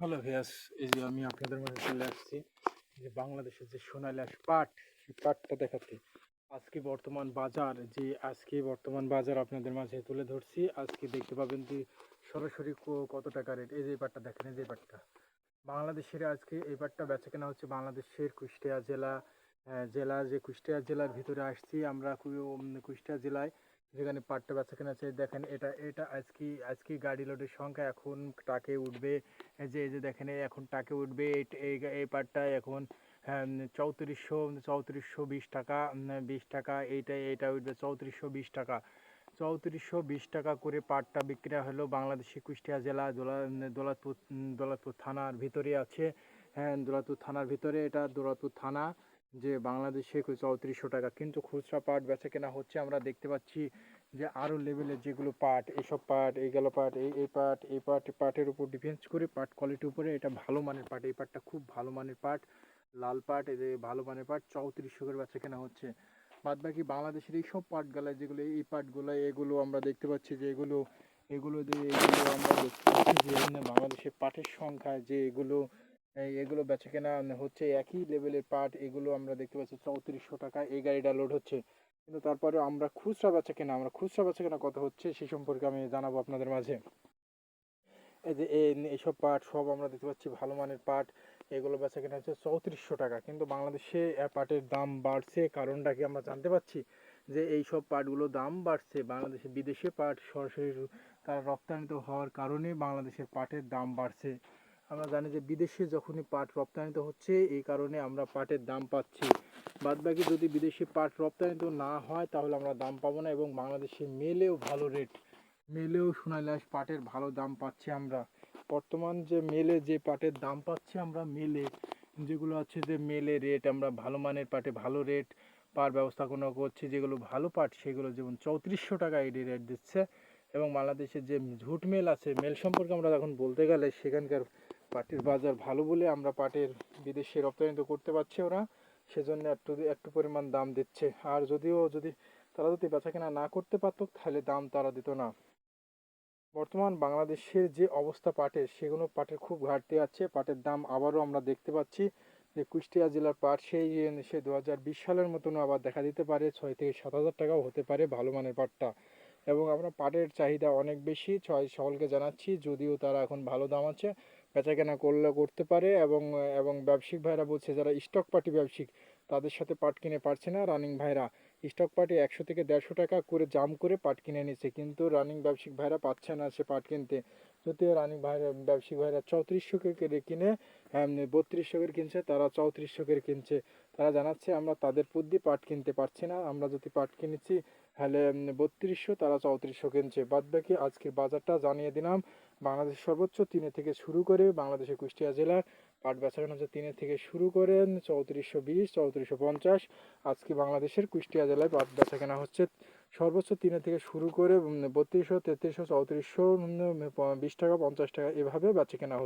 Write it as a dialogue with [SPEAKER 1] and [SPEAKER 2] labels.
[SPEAKER 1] Hello ভিয়াস এই যে আমি আপনাদের মাঝে চলে আসছি যে বাংলাদেশের যে সোনালী পাট সেই পাটটা দেখাতে আজকে বর্তমান বাজার, যে আজকে বর্তমান বাজার আপনাদের মাঝে তুলে ধরছি। আজকে দেখতে পাবেন যে সরাসরি কত টাকা রেট। এই যে পাটটা দেখেন, এই যে পাটটা। বাংলাদেশের আজকে এই পাটটা বেচা কেনা হচ্ছে বাংলাদেশের কুষ্টিয়া জেলা জেলা, যে কুষ্টিয়া জেলার ভিতরে আসছি আমরা কুষ্টিয়া জেলায়। যেখানে পাটটা বেচা কেনা আছে, দেখেন এটা এটা আজকে আজকে গাড়ি লোডের সংখ্যা এখন টাকে উঠবে। যে যে দেখেন এখন টাকে উঠবে, এই- পাটটা এখন চৌত্রিশশো চৌত্রিশশো বিশ টাকা বিশ টাকা, এইটা এইটা উঠবে চৌত্রিশশো বিশ টাকা। চৌত্রিশশো বিশ টাকা করে পাটটা বিক্রি হলো বাংলাদেশি কুষ্টিয়া জেলা, দোলা, দৌলতপুর দৌলতপুর থানার ভিতরে আছে। হ্যাঁ দৌলতপুর থানার ভিতরে এটা দৌলতপুর থানা। যে বাংলাদেশে চৌত্রিশশো টাকা। কিন্তু খুচরা পাট বেচা কেনা হচ্ছে, আমরা দেখতে পাচ্ছি যে আরও লেভেলের যেগুলো পাট, এসব পাট, এই পাট, এই এই পাট এই পাট পাটের উপর ডিফেন্স করে পাট কোয়ালিটির উপরে এটা ভালো মানের পাট, এই পাটটা খুব ভালো মানের পাট, লাল পাট, এই যে ভালো মানের পাট চৌত্রিশশো করে বেচা কেনা হচ্ছে। বাদ বাকি বাংলাদেশের এই সব যেগুলো এই পাটগুলো এগুলো আমরা দেখতে পাচ্ছি যে এগুলো এগুলো যে, এগুলো আমরা দেখতে পাচ্ছি যে বাংলাদেশের পাটের সংখ্যা, যে এগুলো এগুলো বেচা কেনা হচ্ছে একই লেভেলের পাট এগুলো আমরা দেখতে পাচ্ছি চৌত্রিশশো টাকা, এই গাড়িটা লোড হচ্ছে। কিন্তু তারপরে আমরা খুচরা বেচা কেনা, আমরা খুচরা বেচা কেনা কত হচ্ছে সে সম্পর্কে আমি জানাব আপনাদের মাঝে। এই যে এই- এইসব পাট সব আমরা দেখতে পাচ্ছি ভালো মানের পাট এগুলো বেচা কেনা হচ্ছে চৌত্রিশশো টাকা। কিন্তু বাংলাদেশে পাটের দাম বাড়ছে, কারণটা কি আমরা জানতে পারছি? যে এই সব পাটগুলো দাম বাড়ছে, বাংলাদেশে বিদেশে পাট সরাসরি তারা রপ্তানিত হওয়ার কারণে বাংলাদেশের পাটের দাম বাড়ছে। আমরা জানি যে বিদেশে যখনই পাট রপ্তানিত হচ্ছে, এই কারণে আমরা পাটের দাম পাচ্ছি। বাদবাকি যদি বিদেশি পাট রপ্তানিত না হয়, তাহলে আমরা দাম পাবো না এবং বাংলাদেশে মেলেও ভালো রেট, মেলেও সোনালিয়াস পাটের ভালো দাম পাচ্ছি আমরা। বর্তমান যে মেলে যে পাটের দাম পাচ্ছি আমরা মেলে, যেগুলো আছে যে মেলে রেট, আমরা ভালো মানের পাটে ভালো রেট পার ব্যবস্থাপনা করছি, যেগুলো ভালো পাট, সেগুলো যেমন চৌত্রিশশো টাকা এডি রেট দিচ্ছে এবং বাংলাদেশের যে ঝুট মেল আছে, মেল সম্পর্কে আমরা এখন বলতে গেলে সেখানকার পাটের বাজার ভালো বলে আমরা পাটের বিদেশে রপ্তানি তো করতে পারছি ওরা, সেজন্য একটু একটু পরিমাণ দাম দিচ্ছে। আর যদিও যদি তারা যদি বেচাকেনা না করতে পারতো, তাহলে দাম তারা দিত না। বর্তমান বাংলাদেশের যে অবস্থা পাটের, সেগুলো পাটের খুব ঘাটতি আছে। পাটের দাম আবারও আমরা দেখতে পাচ্ছি যে কুষ্টিয়া জেলার পাট সেই সে দু হাজার বিশ সালের মতন আবার দেখা দিতে পারে। ছয় থেকে সাত হাজার টাকাও হতে পারে ভালো মানের পাটটা। এবং আমরা পাটের চাহিদা অনেক বেশি। ছয় সকলকে জানাচ্ছি, যদিও তারা এখন ভালো দাম আছে, বেচাকেনা করলে করতে পারে এবং এবং ব্যবসায়িক ভাইরা বলছে, যারা স্টক পার্টি ব্যবসায়িক, তাদের সাথে পাট কিনে পারছে না। রানিং ভাইরা স্টক পার্টি একশো থেকে দেড়শো টাকা করে জাম করে পাট কিনে নিচ্ছে কিন্তু রানিং ব্যবসায়িক ভাইরা পাচ্ছে না সে পাট কিনতে। যদিও রানিং ভাইরা, ব্যবসায়িক ভাইরা চৌত্রিশশো করে কিনে বত্রিশশো করে কিনছে, তারা চৌত্রিশশো করে কিনছে। তারা জানাচ্ছে, আমরা তাদের বুদ্ধি পাট কিনতে পারছি না। আমরা যদি পাট কিনেছি, তাহলে বত্রিশশো, তারা চৌত্রিশশো কিনছে। বাদ বাকি আজকের বাজারটা জানিয়ে দিলাম। বাংলাদেশ সর্বোচ্চ তিনে থেকে শুরু করে বাংলাদেশের কুষ্টিয়া জেলার পাট বেচাকেনা হচ্ছে তিনে থেকে শুরু করে চৌত্রিশশো বিশ, চৌত্রিশশো পঞ্চাশ। আজকে বাংলাদেশের কুষ্টিয়া জেলায় পাট বেচাকেনা হচ্ছে সর্বোচ্চ তিনে থেকে শুরু করে বত্রিশশো, তেত্রিশশো, চৌত্রিশশো বিশ টাকা, পঞ্চাশ টাকা এভাবে বেচাকেনা হচ্ছে।